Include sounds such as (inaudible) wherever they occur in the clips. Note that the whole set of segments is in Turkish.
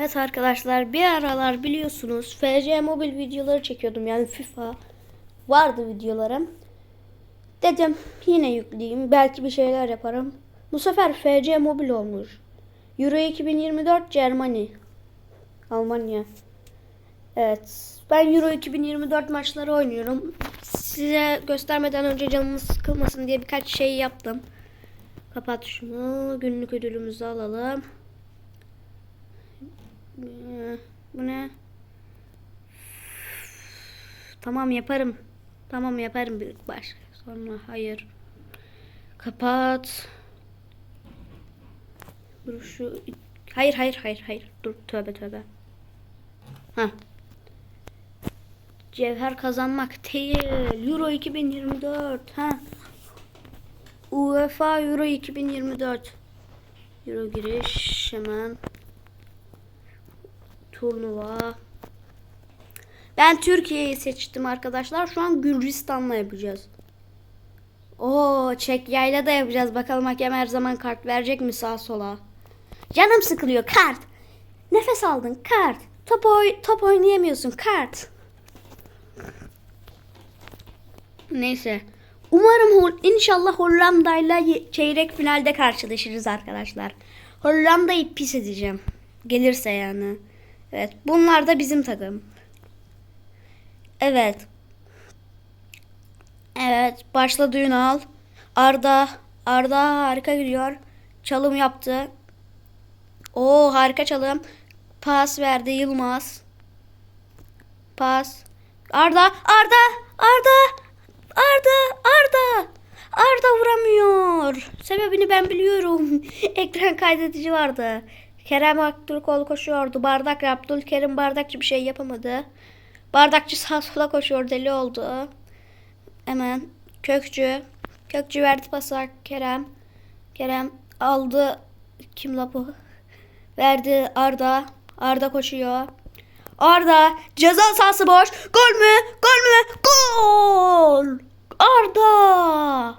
Evet arkadaşlar bir aralar biliyorsunuz FC mobil videoları çekiyordum yani FIFA vardı videolarım. Dedim yine yükleyeyim belki bir şeyler yaparım. Bu sefer FC mobil olmuş. Euro 2024 Germany. Almanya. Evet. Ben Euro 2024 maçları oynuyorum. Size göstermeden önce canınız sıkılmasın diye birkaç şey yaptım. Kapat şunu. Günlük ödülümüzü alalım. Bu ne? Tamam yaparım. Tamam yaparım bir baş. Sonra hayır. Kapat. Dur şu Hayır hayır hayır hayır. Dur tövbe tövbe. Ha. Cevher kazanmak değil. Euro 2024. Ha. UEFA Euro 2024. Euro giriş hemen. Turnuva. Ben Türkiye'yi seçtim arkadaşlar. Şu an Gürcistan'la yapacağız. Oo, Çekya'yla da yapacağız. Bakalım hakem her zaman kart verecek mi sağa sola. Canım sıkılıyor kart. Nefes aldın kart. Top, oy top oynayamıyorsun kart. Neyse. Umarım Hol- inşallah Hollanda'yla çeyrek finalde karşılaşırız arkadaşlar. Hollanda'yı pis edeceğim. Gelirse yani. Evet. Bunlar da bizim takım. Evet. Evet. Başladı Ünal. Arda. Arda harika gidiyor. Çalım yaptı. Oo harika çalım. Pas verdi Yılmaz. Pas. Arda. Arda. Arda. Arda. Arda. Arda vuramıyor. Sebebini ben biliyorum. (laughs) Ekran kaydedici vardı. Kerem Aktürkoğlu koşuyordu. Bardak Abdülkerim Bardakçı bir şey yapamadı. Bardakçı sağ sola koşuyor. Deli oldu. Hemen Kökçü. Kökçü verdi pası Kerem. Kerem aldı. Kim la bu? Verdi Arda. Arda koşuyor. Arda ceza sahası boş. Gol mü? Gol mü? Gol! Arda!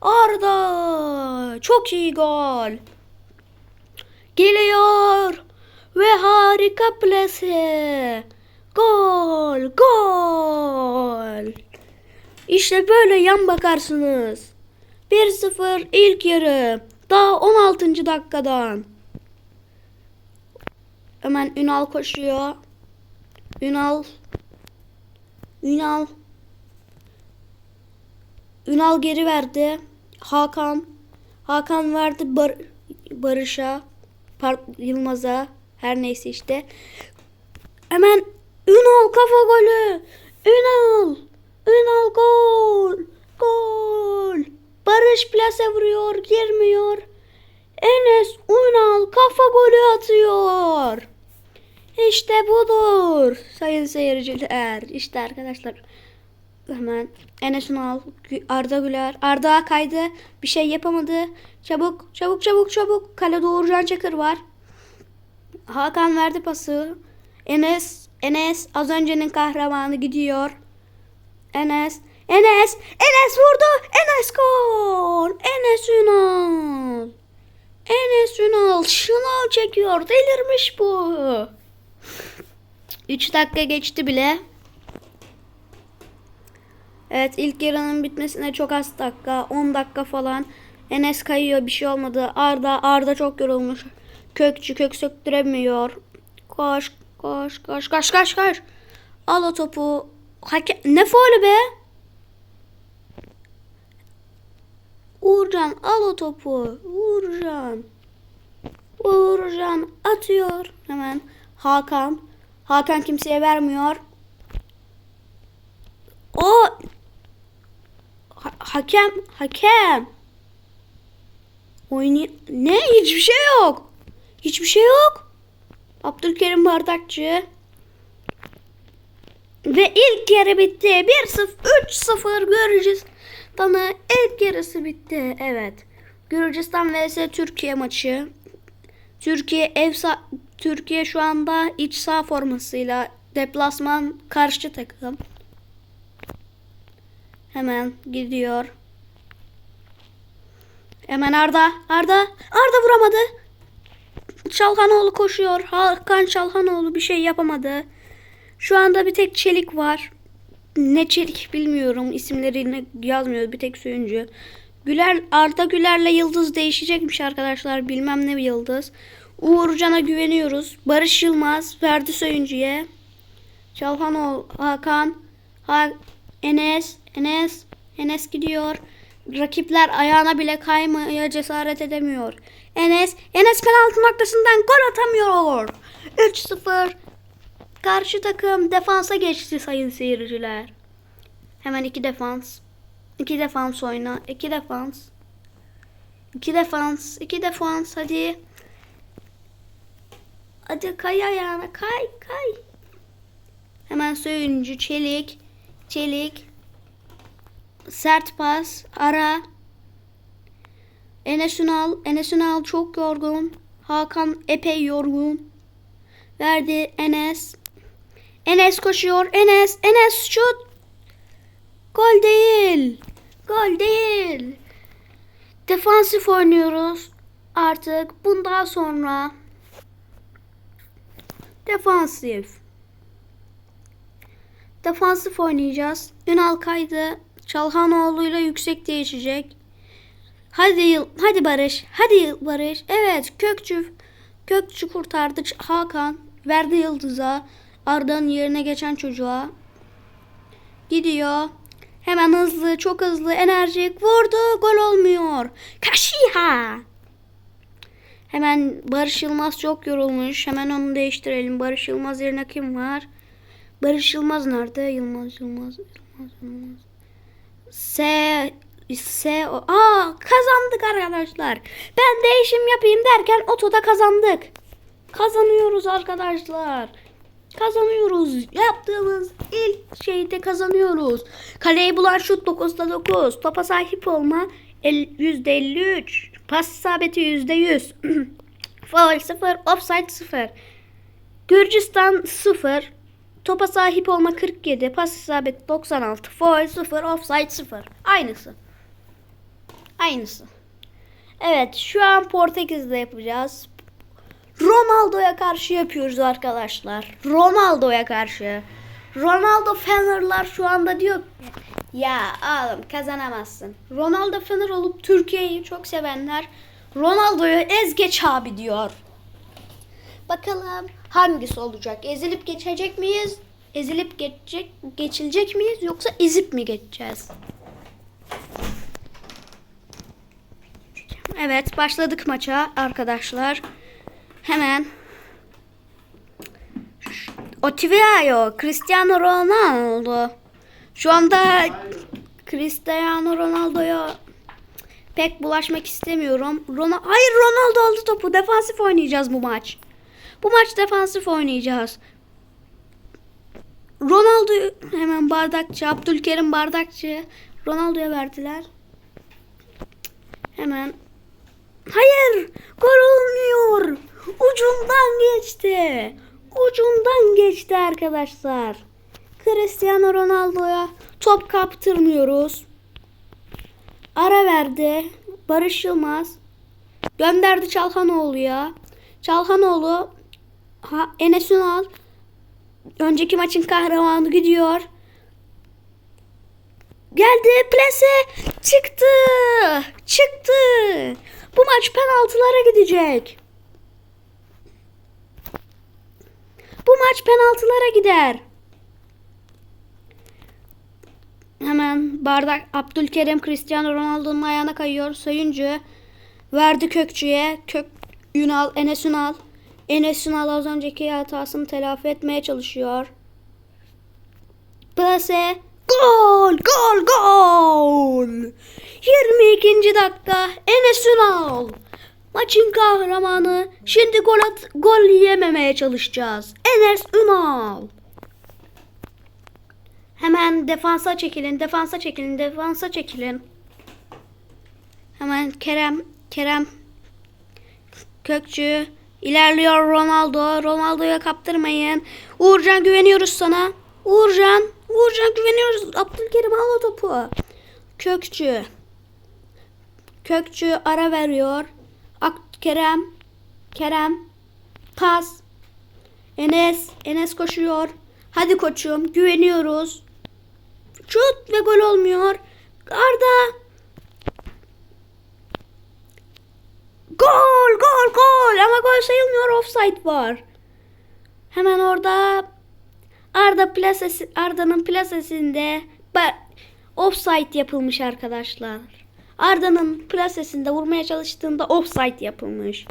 Arda! Çok iyi gol. Geliyor. Ve harika plase. Gol! Gol! İşte böyle yan bakarsınız. 1-0 ilk yarı. Daha 16. dakikadan. Hemen Ünal koşuyor. Ünal. Ünal. Ünal geri verdi. Hakan. Hakan verdi Bar Barış'a. Yılmaz'a. Her neyse işte. Hemen Ünal kafa golü. Ünal. Ünal gol. Gol. Barış plase vuruyor. Girmiyor. Enes Ünal kafa golü atıyor. İşte budur sayın seyirciler. İşte arkadaşlar hemen Enes Ünal, Gü- Arda Güler. Arda kaydı. Bir şey yapamadı. Çabuk çabuk çabuk çabuk. Kale Doğrucan Çakır var. Hakan verdi pası. Enes Enes az öncenin kahramanı gidiyor. Enes Enes Enes vurdu. Enes gol. Enes Ünal. Enes Ünal şınav çekiyor. Delirmiş bu. 3 dakika geçti bile. Evet ilk yarının bitmesine çok az dakika. 10 dakika falan. Enes kayıyor bir şey olmadı. Arda Arda çok yorulmuş. Kökçü kök söktüremiyor. Koş koş koş koş koş koş. Al o topu. Hake ne faulü be? Uğurcan al o topu. Uğurcan. Uğurcan atıyor. Hemen Hakan. Hakan kimseye vermiyor. O Ha- hakem hakem. Oynay ne hiçbir şey yok. Hiçbir şey yok. Abdülkerim Bardakçı. Ve ilk yarı bitti. 1-0 3-0 Gürcistan'ı ilk yarısı bitti. Evet. Gürcistan vs Türkiye maçı. Türkiye ev sa- Türkiye şu anda iç saha formasıyla deplasman karşı takım. Hemen gidiyor. Hemen Arda. Arda. Arda vuramadı. Çalhanoğlu koşuyor. Hakan Çalhanoğlu bir şey yapamadı. Şu anda bir tek Çelik var. Ne Çelik bilmiyorum. İsimlerini yazmıyor. Bir tek Söyüncü. Güler Arda Güler'le Yıldız değişecekmiş arkadaşlar. Bilmem ne bir Yıldız. Uğurcan'a güveniyoruz. Barış Yılmaz verdi Söyüncü'ye. Çalhanoğlu, Hakan, ha Enes, Enes, Enes gidiyor. Rakipler ayağına bile kaymaya cesaret edemiyor. Enes, Enes penaltı noktasından gol atamıyor. 3-0. Karşı takım defansa geçti sayın seyirciler. Hemen iki defans. İki defans oyna. İki defans. İki defans. iki defans. Hadi. Hadi kay ayağına. Kay kay. Hemen söyüncü. Çelik. Çelik. Sert pas. Ara. Enes Ünal. Enes Ünal çok yorgun. Hakan epey yorgun. Verdi Enes. Enes koşuyor. Enes. Enes şut. Gol değil. Gol değil. Defansif oynuyoruz. Artık bundan sonra defansif. Defansif oynayacağız. Ünal kaydı. Çalhanoğlu'yla yüksek değişecek. Hadi Yıl- hadi Barış. Hadi Yıl- Barış. Evet Kökçü Kökçü kurtardı Hakan. Verdi Yıldız'a. Arda'nın yerine geçen çocuğa. Gidiyor. Hemen hızlı, çok hızlı, enerjik vurdu. Gol olmuyor. Kaşiha. Hemen Barış Yılmaz çok yorulmuş. Hemen onu değiştirelim. Barış Yılmaz yerine kim var? Barış Yılmaz nerede? Yılmaz, Yılmaz, Yılmaz, Yılmaz. S S o. Aa kazandık arkadaşlar. Ben değişim yapayım derken otoda kazandık. Kazanıyoruz arkadaşlar. Kazanıyoruz. Yaptığımız ilk şeyde kazanıyoruz. Kaleyi bulan şut 9'da 9. Topa sahip olma el- %53. Pas isabeti %100. (clears throat) Foul 0. Offside 0. Gürcistan 0. Topa sahip olma 47. Pas isabeti 96. Foul 0. Offside 0. Aynısı. Aynısı. Evet şu an Portekiz'de yapacağız. Ronaldo'ya karşı yapıyoruz arkadaşlar. Ronaldo'ya karşı. Ronaldo Fener'lar şu anda diyor ya oğlum kazanamazsın. Ronaldo Fener olup Türkiye'yi çok sevenler Ronaldo'yu ez geç abi diyor. Bakalım hangisi olacak? Ezilip geçecek miyiz? Ezilip geçecek, geçilecek miyiz yoksa ezip mi geçeceğiz? Evet başladık maça arkadaşlar. Hemen Otivio, Cristiano Ronaldo. Şu anda Cristiano Ronaldo'ya pek bulaşmak istemiyorum. Ronaldo, hayır Ronaldo aldı topu. Defansif oynayacağız bu maç. Bu maç defansif oynayacağız. Ronaldo hemen bardakçı, Abdülkerim bardakçı. Ronaldo'ya verdiler. Hemen Hayır, gol olmuyor. Ucundan geçti. Ucundan geçti arkadaşlar. Cristiano Ronaldo'ya top kaptırmıyoruz. Ara verdi. Barış Yılmaz gönderdi Çalhanoğlu'ya. Çalhanoğlu ha, Enes Ünal önceki maçın kahramanı gidiyor. Geldi plase çıktı. Çıktı. Bu maç penaltılara gidecek. Bu maç penaltılara gider. Hemen bardak Abdülkerim Cristiano Ronaldo'nun ayağına kayıyor. Sayıncı verdi Kökçü'ye. Kök Ünal, Enes Ünal. Enes az önceki hatasını telafi etmeye çalışıyor. Plase gol gol gol. 22. dakika Enes Ünal. Maçın kahramanı. Şimdi gol at, gol yememeye çalışacağız. Enes Ünal. Hemen defansa çekilin, defansa çekilin, defansa çekilin. Hemen Kerem, Kerem Kökçü ilerliyor Ronaldo. Ronaldo'ya kaptırmayın. Uğurcan güveniyoruz sana. Uğurcan, Uğurcan güveniyoruz. Abdülkerim al o topu. Kökçü. Kökçü ara veriyor. Ak Kerem. Kerem. Pas. Enes. Enes koşuyor. Hadi koçum. Güveniyoruz. Şut ve gol olmuyor. Arda. Gol gol gol ama gol sayılmıyor offside var. Hemen orada Arda plasesi Arda'nın plasesinde offside yapılmış arkadaşlar. Arda'nın plasesinde vurmaya çalıştığında offside yapılmış.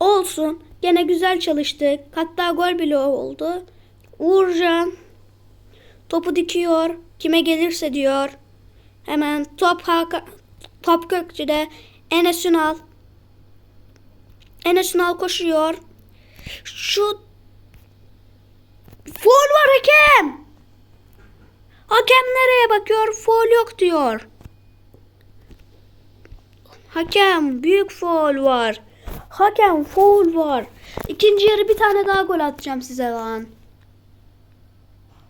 Olsun. Gene güzel çalıştık. Hatta gol bile oldu. Uğurcan topu dikiyor. Kime gelirse diyor. Hemen top Hakan, top Gökçe'de Enes Ünal. Enes Ünal koşuyor. Şu Foul var hakem. Hakem nereye bakıyor? Foul yok diyor. Hakem büyük foul var. Hakem foul var. İkinci yarı bir tane daha gol atacağım size lan.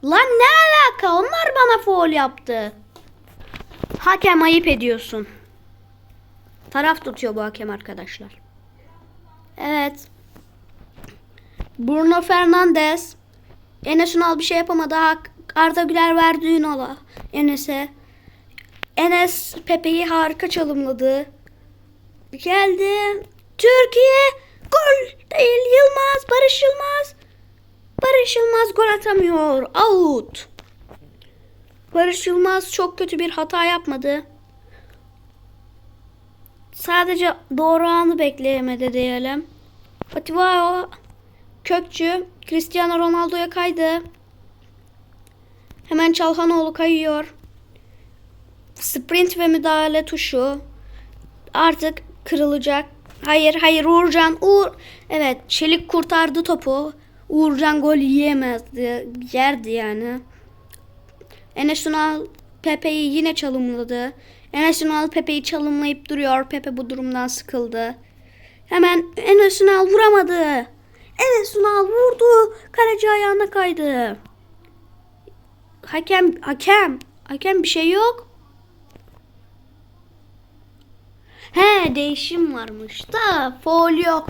Lan ne alaka? Onlar bana foul yaptı. Hakem ayıp ediyorsun. Taraf tutuyor bu hakem arkadaşlar. Evet. Bruno Fernandes. Enes Ünal bir şey yapamadı. Arda Güler verdi Ünal'a. Enes'e. Enes Pepe'yi harika çalımladı. Geldi. Türkiye gol değil Yılmaz. Barış Yılmaz. Barış Yılmaz gol atamıyor. Out. Barış Yılmaz çok kötü bir hata yapmadı. Sadece doğru anı bekleyemedi diyelim. Fatih Kökçü Cristiano Ronaldo'ya kaydı. Hemen Çalhanoğlu kayıyor. Sprint ve müdahale tuşu artık kırılacak. Hayır hayır Uğurcan Uğur evet Çelik kurtardı topu. Uğurcan gol yiyemezdi. Yerdi yani. Enes Ünal Pepe'yi yine çalımladı. Enes Ünal Pepe'yi çalımlayıp duruyor. Pepe bu durumdan sıkıldı. Hemen Enes Ünal vuramadı. Enes Ünal vurdu. Kaleci ayağına kaydı. Hakem, hakem, hakem bir şey yok. He değişim varmış da foul yok.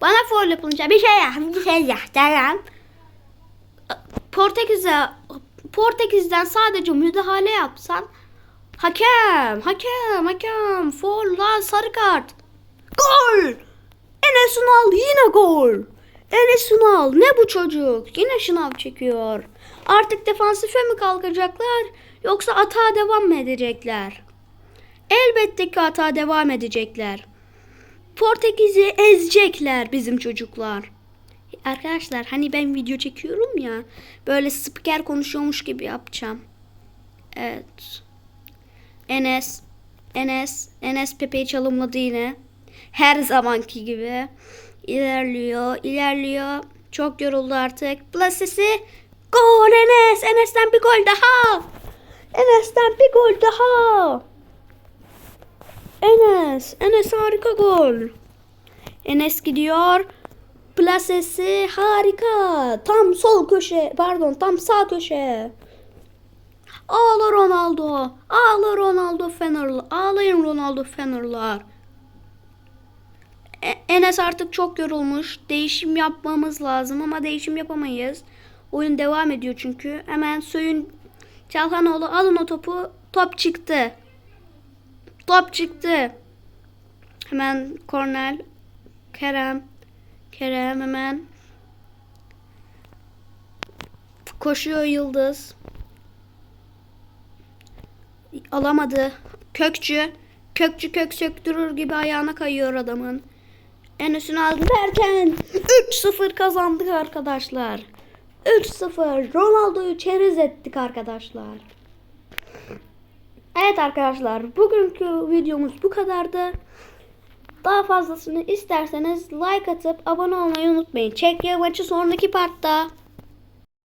Bana foul yapılınca bir şey yap, bir şey yap derim. Portekiz'e Portekiz'den sadece müdahale yapsan hakem, hakem, hakem, foul lan sarı kart. Gol! Enes Ünal yine gol. Enes Ünal ne bu çocuk? Yine şınav çekiyor. Artık defansife mi kalkacaklar yoksa atağa devam mı edecekler? Elbette ki atağa devam edecekler. Portekiz'i ezecekler bizim çocuklar. Arkadaşlar hani ben video çekiyorum ya böyle spiker konuşuyormuş gibi yapacağım. Evet. Enes Enes Enes Pepe'yi çalımladı yine. Her zamanki gibi. İlerliyor, ilerliyor. Çok yoruldu artık. Plasesi gol Enes. Enes'ten bir gol daha. Enes'ten bir gol daha. Enes. Enes harika gol. Enes gidiyor. Plasesi harika. Tam sol köşe. Pardon tam sağ köşe. Ağla Ronaldo. Ağla Ronaldo Fenerli. Ağlayın Ronaldo Fenerler. E- Enes artık çok yorulmuş. Değişim yapmamız lazım ama değişim yapamayız. Oyun devam ediyor çünkü. Hemen suyun Çalhanoğlu alın o topu. Top çıktı. Top çıktı. Hemen Kornel. Kerem. Kerem hemen. Koşuyor Yıldız. Alamadı. Kökçü. Kökçü kök söktürür gibi ayağına kayıyor adamın. Enes'ini aldı derken 3-0 kazandık arkadaşlar. 3-0 Ronaldo'yu çeriz ettik arkadaşlar. Evet arkadaşlar bugünkü videomuz bu kadardı. Daha fazlasını isterseniz like atıp abone olmayı unutmayın. Çek maçı sonraki partta.